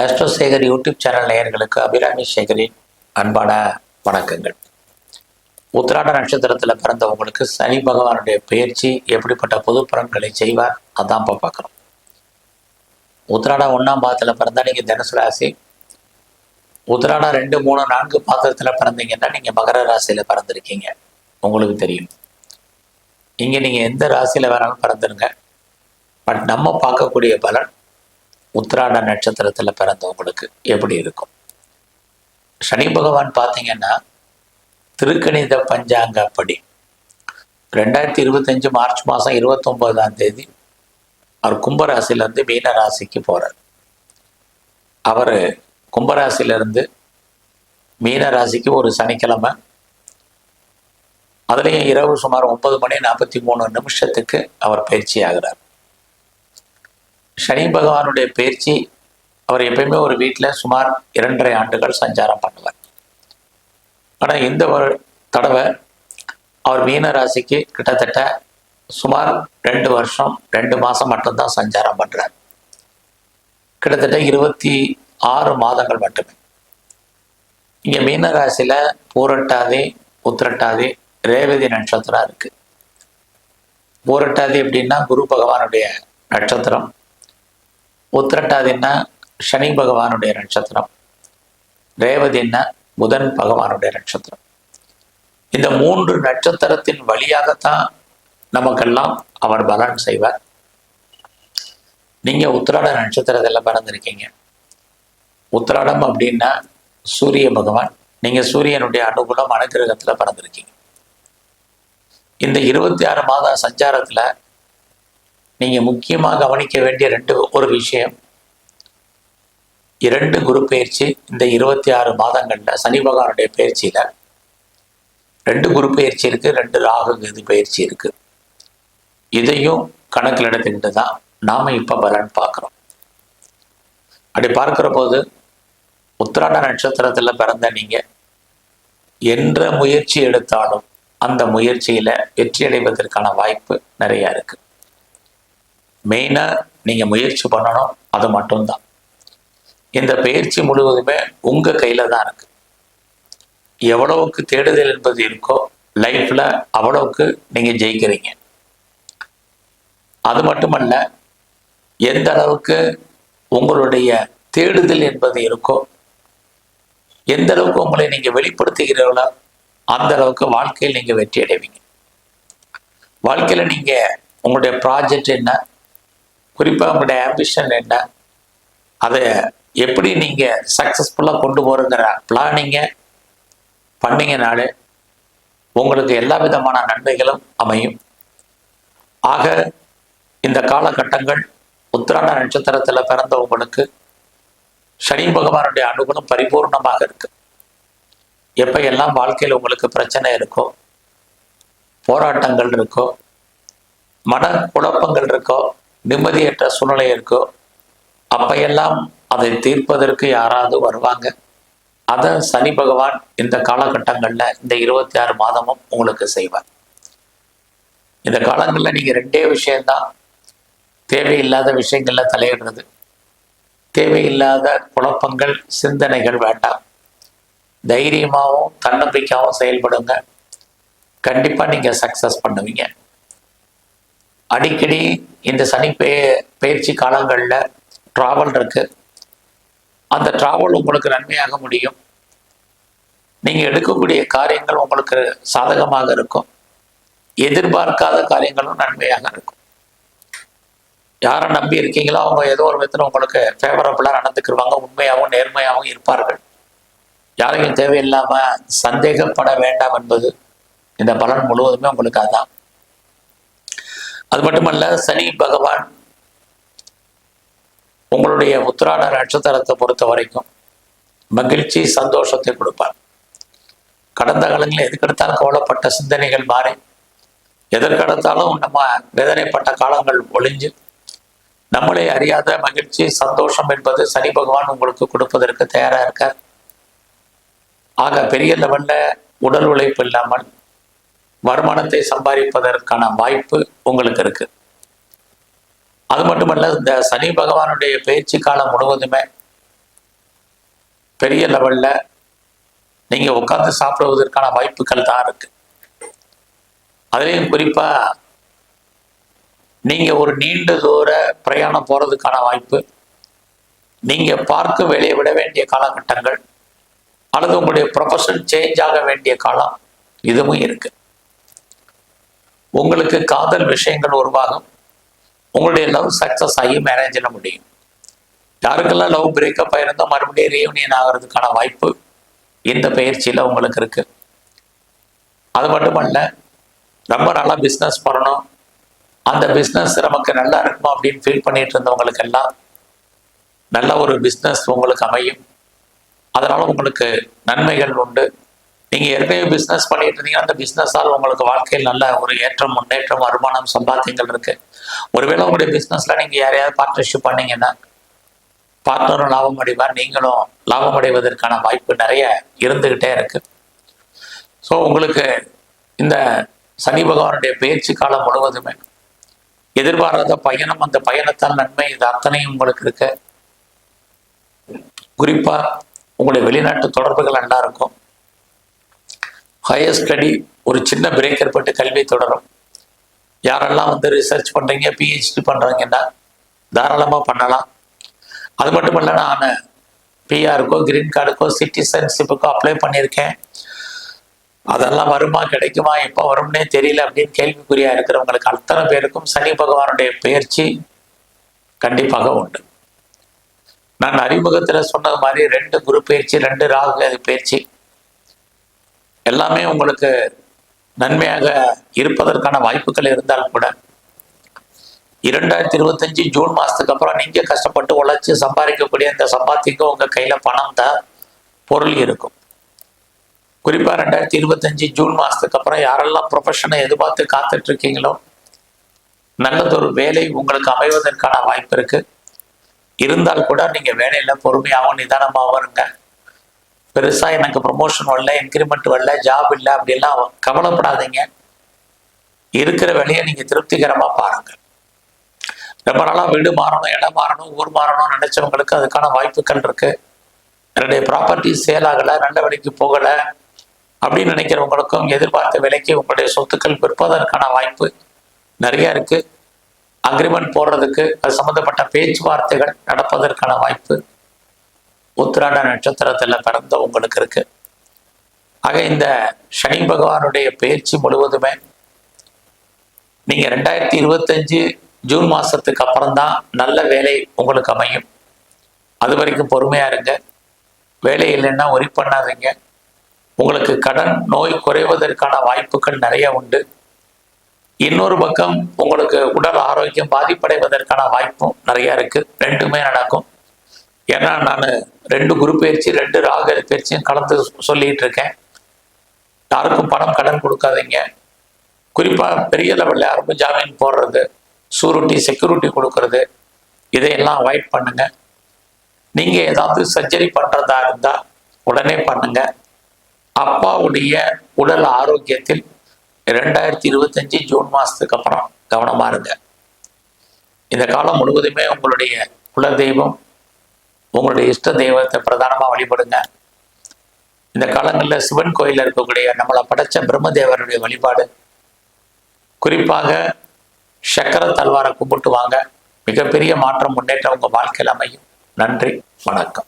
Astro Sekar YouTube channel நேயர்களுக்கு அபிராமி சேகரின் அன்பான வணக்கங்கள். உத்திராட நட்சத்திரத்தில் பிறந்தவங்களுக்கு சனி பகவானுடைய பயிற்சி எப்படிப்பட்ட பொது பலன்களை செய்வார் அதான் இப்போ பார்க்குறோம். உத்திராடம் ஒன்றாம் பாதத்தில் பிறந்தா நீங்கள் தனுசு ராசி. உத்திராடம் ரெண்டு மூணு நான்கு பாத்திரத்தில் பிறந்தீங்கன்னா நீங்கள் மகர ராசியில் பிறந்திருக்கீங்க. உங்களுக்கு தெரியும். இங்கே நீங்கள் எந்த ராசியில் வேணாலும் பிறந்துருங்க. பட் நம்ம பார்க்கக்கூடிய பலன் உத்ராட நட்சத்திரத்தில் பிறந்தவங்களுக்கு எப்படி இருக்கும்? சனி பகவான் பார்த்தீங்கன்னா திருக்கணித பஞ்சாங்கப்படி. ரெண்டாயிரத்தி இருபத்தஞ்சு மார்ச் மாதம் இருபத்தொம்போதாம் தேதி அவர் கும்பராசிலேருந்து மீன ராசிக்கு போகிறார் அவர் கும்பராசிலேருந்து மீன ராசிக்கு ஒரு சனிக்கிழமை. அதுலேயும் இரவு சுமார் ஒன்பது மணி நாற்பத்தி மூணு நிமிஷத்துக்கு அவர் பயிற்சி ஆகிறார் சனி பகவானுடைய பயிற்சி அவர் எப்பயுமே ஒரு வீட்டில் சுமார் இரண்டரை ஆண்டுகள் சஞ்சாரம் பண்ணுவார். ஆனால் இந்த ஒரு தடவை அவர் மீன ராசிக்கு கிட்டத்தட்ட சுமார் ரெண்டு வருஷம் ரெண்டு மாதம் மட்டும்தான் சஞ்சாரம் பண்ணுறார் கிட்டத்தட்ட இருபத்தி ஆறு மாதங்கள் மட்டுமே. இங்கே மீன ராசியில் பூரட்டாதி உத்திரட்டாதி ரேவதி நட்சத்திரம் இருக்குது பூரட்டாதி எப்படின்னா குரு பகவானுடைய நட்சத்திரம். உத்திரட்டாதின்னா சனி பகவானுடைய நட்சத்திரம். ரேவதின்னா புதன் பகவானுடைய நட்சத்திரம். இந்த மூன்று நட்சத்திரத்தின் வழியாகத்தான் நமக்கெல்லாம் அவர் பலன் செய்வார். நீங்க உத்திராட நட்சத்திரத்தில் பிறந்திருக்கீங்க. உத்திராடம் அப்படின்னா சூரிய பகவான். நீங்க சூரியனுடைய அனுகூலம் அனுகிரகத்தில் பிறந்திருக்கீங்க. இந்த இருபத்தி ஆறு மாத சஞ்சாரத்துல நீங்கள் முக்கியமாக கவனிக்க வேண்டிய ரெண்டு ஒரு விஷயம். இரண்டு குரு பயிற்சி இந்த இருபத்தி ஆறு மாதங்களில் சனி பகவானுடைய பயிற்சியில். ரெண்டு குரு பயிற்சி இருக்கு ரெண்டு ராகு கதி பயிற்சி இருக்குது இதையும் கணக்கில் எடுத்துக்கிட்டு தான் நாம் இப்போ பலன் பார்க்குறோம். அப்படி பார்க்குற போது உத்திராட நட்சத்திரத்தில் பிறந்த நீங்கள் என்ற முயற்சி எடுத்தாலும் அந்த முயற்சியில் வெற்றி அடைவதற்கான வாய்ப்பு நிறைய இருக்குது மெயினா நீங்க முயற்சி பண்ணணும் அது மட்டும்தான். இந்த பயிற்சி முழுவதுமே உங்க கையில தான் இருக்கு. எவ்வளவுக்கு தேடுதல் என்பது இருக்கோ லைஃப்பில் அவ்வளவுக்கு நீங்க ஜெயிக்கிறீங்க. அது மட்டுமல்ல எந்த அளவுக்கு உங்களுடைய தேடுதல் என்பது இருக்கோ எந்த அளவுக்கு உங்களை நீங்க வெளிப்படுத்துகிறீர்களோ அந்த அளவுக்கு வாழ்க்கையில் நீங்க வெற்றி அடைவீங்க. வாழ்க்கையில நீங்க உங்களுடைய ப்ராஜெக்ட் என்ன குறிப்பாக உங்களுடைய ஆம்பிஷன் என்ன? அதை எப்படி நீங்கள் சக்ஸஸ்ஃபுல்லாக கொண்டு போகிறங்கிற பிளானிங்கை பண்ணீங்கனாலே உங்களுக்கு எல்லா விதமான நன்மைகளும் அமையும். ஆக இந்த காலகட்டங்கள் உத்திராட நட்சத்திரத்தில் பிறந்தவங்களுக்கு சனி பகவானுடைய அனுகூலம் பரிபூர்ணமாக இருக்கு. எப்ப எல்லாம் வாழ்க்கையில் உங்களுக்கு பிரச்சனை இருக்கோ போராட்டங்கள் இருக்கோ மன குழப்பங்கள் இருக்கோ நிம்மதியற்ற சூழ்நிலை இருக்கோ அப்பையெல்லாம் அதை தீர்ப்பதற்கு யாராவது வருவாங்க? அதை சனி பகவான் இந்த காலகட்டங்களில் இந்த இருபத்தி ஆறு மாதமும் உங்களுக்கு செய்வார். இந்த காலங்களில் நீங்கள் ரெண்டே விஷயம்தான். தேவையில்லாத விஷயங்கள்ல தலையிடுறது. தேவையில்லாத குழப்பங்கள் சிந்தனைகள் வேண்டாம். தைரியமாகவும் தன்னம்பிக்கையாகவும் செயல்படுங்க. கண்டிப்பாக நீங்கள் சக்ஸஸ் பண்ணுவீங்க. அடிக்கடி இந்த சனி பே பயிற்சி காலங்களில் ட்ராவல் இருக்கு. அந்த ட்ராவல் உங்களுக்கு நன்மையாக முடியும். நீங்கள் எடுக்கக்கூடிய காரியங்கள் உங்களுக்கு சாதகமாக இருக்கும். எதிர்பார்க்காத காரியங்களும் நன்மையாக இருக்கும். யாரை நம்பி இருக்கீங்களோ அவங்க ஏதோ ஒரு விதத்தில் உங்களுக்கு ஃபேவரபுளாக நடந்துக்கிடுவாங்க உண்மையாகவும் நேர்மையாகவும் இருப்பார்கள். யாரையும் தேவையில்லாமல் சந்தேகப்பட வேண்டாம் என்பது இந்த பலன் முழுவதுமே உங்களுக்கு அதான். அது மட்டுமல்ல சனி பகவான் உங்களுடைய உத்திராட நட்சத்திரத்தை பொறுத்த வரைக்கும் மகிழ்ச்சி சந்தோஷத்தை கொடுப்பார். கடந்த காலங்களில் எதுக்கெடுத்தாலும் கவலைப்பட்ட சிந்தனைகள் மாறி எதற்கெடுத்தாலும் நம்ம வேதனைப்பட்ட காலங்கள் ஒளிஞ்சு நம்மளே அறியாத மகிழ்ச்சி சந்தோஷம் என்பது சனி பகவான் உங்களுக்கு கொடுப்பதற்கு தயாராக இருக்கார். ஆக பெரிய லெவலில் உடல் உழைப்பு இல்லாமல் வருமானத்தை சம்பாதிப்பதற்கான வாய்ப்பு உங்களுக்கு இருக்கு. அது மட்டுமல்ல இந்த சனி பகவானுடைய பயிற்சி காலம் முழுவதுமே பெரிய லெவல்ல நீங்கள் உட்காந்து சாப்பிடுவதற்கான வாய்ப்புகள் தான் இருக்கு. அதுலேயும் குறிப்பாக நீங்கள் ஒரு நீண்ட தூர பிரயாணம் போறதுக்கான வாய்ப்பு நீங்கள் பார்க்க வேலையை விட வேண்டிய காலகட்டங்கள் அல்லது உங்களுடைய ப்ரொஃபஷன் சேஞ்ச் ஆக வேண்டிய காலம் இதுவும் இருக்கு. உங்களுக்கு காதல் விஷயங்கள் உருவாகும். உங்களுடைய லவ் சக்ஸஸ் ஆகி மேரேஜில் முடியும். யாருக்கெல்லாம் லவ் பிரேக்கப் ஆயிருந்தோ மறுபடியும் ரீயூனியன் ஆகிறதுக்கான வாய்ப்பு இந்த பயிற்சியில் உங்களுக்கு இருக்கு. அது மட்டுமல்ல ரொம்ப நல்லா பிஸ்னஸ் பண்ணணும். அந்த பிஸ்னஸ் நமக்கு நல்லா இருக்குமா அப்படின்னு ஃபீல் பண்ணிட்டு இருந்தவங்களுக்கு எல்லாம் நல்ல ஒரு பிஸ்னஸ் உங்களுக்கு அமையும். அதனால உங்களுக்கு நன்மைகள் உண்டு. நீங்கள் ஏற்கனவே பிஸ்னஸ் பண்ணிட்டு இருந்தீங்கன்னா அந்த பிஸ்னஸால் உங்களுக்கு வாழ்க்கையில் நல்ல ஒரு ஏற்றம் முன்னேற்றம் வருமானம் சம்பாத்தியங்கள் இருக்கு. ஒருவேளை உங்களுடைய பிஸ்னஸில் நீங்கள் யாரையாவது பார்ட்னர்ஷிப் பண்ணீங்கன்னா பார்ட்னரும் லாபம் அடைவார். நீங்களும் லாபம் அடைவதற்கான வாய்ப்பு நிறைய இருந்துகிட்டே இருக்கு. ஸோ உங்களுக்கு இந்த சனி பகவானுடைய பயிற்சி காலம் முழுவதுமே எதிர்பாராத பயணம் அந்த பயணத்தால் நன்மை இது அத்தனையும் உங்களுக்கு இருக்கு. குறிப்பாக உங்களுடைய வெளிநாட்டு தொடர்புகள் நல்லா இருக்கும். ஹையர் ஸ்டடி ஒரு சின்ன பிரேக் ஏற்பட்டு கல்வி தொடரும். யாரெல்லாம் வந்து ரிசர்ச் பண்ணுறீங்க பிஹெச்டி பண்ணுறாங்கன்னா தாராளமாக பண்ணலாம். அது மட்டும் இல்லை நான் பிஆருக்கோ கிரீன் கார்டுக்கோ சிட்டிசன்ஷிப்புக்கோ அப்ளை பண்ணியிருக்கேன். அதெல்லாம் வருமா கிடைக்குமா எப்போ வரும்னே தெரியல அப்படின்னு கேள்விக்குறியாக இருக்கிறவங்களுக்கு அத்தனை பேருக்கும் சனி பகவானுடைய பயிற்சி கண்டிப்பாக உண்டு. நான் அறிமுகத்தில் சொன்னது மாதிரி ரெண்டு குரு பயிற்சி ரெண்டு ராகு பயிற்சி. எல்லாமே உங்களுக்கு நன்மையாக இருப்பதற்கான வாய்ப்புகள் இருந்தாலும் கூட இரண்டாயிரத்தி இருபத்தஞ்சு ஜூன் மாசத்துக்கு அப்புறம் நீங்க கஷ்டப்பட்டு உழைச்சி சம்பாதிக்கக்கூடிய அந்த சம்பாத்திக்கும் உங்க கையில பணம் தான் பொருள் இருக்கும். குறிப்பா ரெண்டாயிரத்தி இருபத்தஞ்சு ஜூன் மாசத்துக்கு அப்புறம் யாரெல்லாம் ப்ரொஃபஷனை எதிர்பார்த்து காத்துட்டு இருக்கீங்களோ நல்லதொரு வேலை உங்களுக்கு அமைவதற்கான வாய்ப்பு இருக்கு. இருந்தால் கூட நீங்க வேலையில பொறுமையாகவும் நிதானமாகவும் இருங்க. பெருசாக எனக்கு ப்ரொமோஷன் வரல இன்க்ரிமெண்ட் வரல ஜாப் இல்லை அப்படிலாம் கவலைப்படாதீங்க. இருக்கிற வேலையை நீங்கள் திருப்திகரமாக பாருங்கள். ரொம்ப நாளாக வீடு மாறணும் இடம் மாறணும் ஊர் மாறணும் நினைச்சவங்களுக்கு அதுக்கான வாய்ப்புகள் இருக்குது என்னுடைய ப்ராப்பர்ட்டி சேல் ஆகலை நல்ல விலைக்கு போகலை அப்படின்னு நினைக்கிறவங்களுக்கும் எதிர்பார்த்த விலைக்கு உங்களுடைய சொத்துக்கள் விற்பதற்கான வாய்ப்பு நிறையா இருக்குது அக்ரிமெண்ட் போடுறதுக்கு அது சம்மந்தப்பட்ட பேச்சுவார்த்தைகள் நடப்பதற்கான வாய்ப்பு உத்திராட நட்சத்திரத்தில் பிறந்த உங்களுக்கு இருக்கு. ஆக இந்த சனி பகவானுடைய பயிற்சி முழுவதுமே நீங்க ரெண்டாயிரத்தி இருபத்தஞ்சு ஜூன் மாசத்துக்கு அப்புறம் தான் நல்ல வேலை உங்களுக்கு அமையும். அது வரைக்கும் பொறுமையா இருங்க. வேலை இல்லைன்னா ஒரி பண்ணாதீங்க. உங்களுக்கு கடன் நோய் குறைவதற்கான வாய்ப்புகள் நிறைய உண்டு. இன்னொரு பக்கம் உங்களுக்கு உடல் ஆரோக்கியம் பாதிப்படைவதற்கான வாய்ப்பும் நிறைய இருக்கு. ரெண்டுமே நடக்கும். ஏன்னா நான் ரெண்டு குரு பயிற்சி ரெண்டு ராக பயிற்சியும் கலந்து சொல்லிட்டு இருக்கேன் யாருக்கும் பணம் கடன் கொடுக்காதீங்க. குறிப்பாக பெரிய லெவலில் யாருக்கும் ஜாமீன் போடுறது சூரிட்டி செக்யூரிட்டி கொடுக்கறது இதையெல்லாம் அவாய்ட் பண்ணுங்க. நீங்கள் ஏதாவது சர்ஜரி பண்ணுறதா இருந்தால் உடனே பண்ணுங்க. அப்பாவுடைய உடல் ஆரோக்கியத்தில் ரெண்டாயிரத்தி இருபத்தஞ்சி ஜூன் மாதத்துக்கு அப்புறம் கவனமாக இருங்க. இந்த காலம் முழுவதுமே உங்களுடைய குலதெய்வம் உங்களுடைய இஷ்ட தெய்வத்தை பிரதானமாக வழிபடுங்க. இந்த காலங்களில் சிவன் கோயிலில் இருக்கக்கூடிய நம்மளை படைச்ச பிரம்மதேவருடைய வழிபாடு. குறிப்பாக சக்கர தல்வாரை கும்பிட்டு வாங்க. மிகப்பெரிய மாற்றம் முன்னேற்றம் உங்கள் வாழ்க்கையில் அமையும். நன்றி வணக்கம்.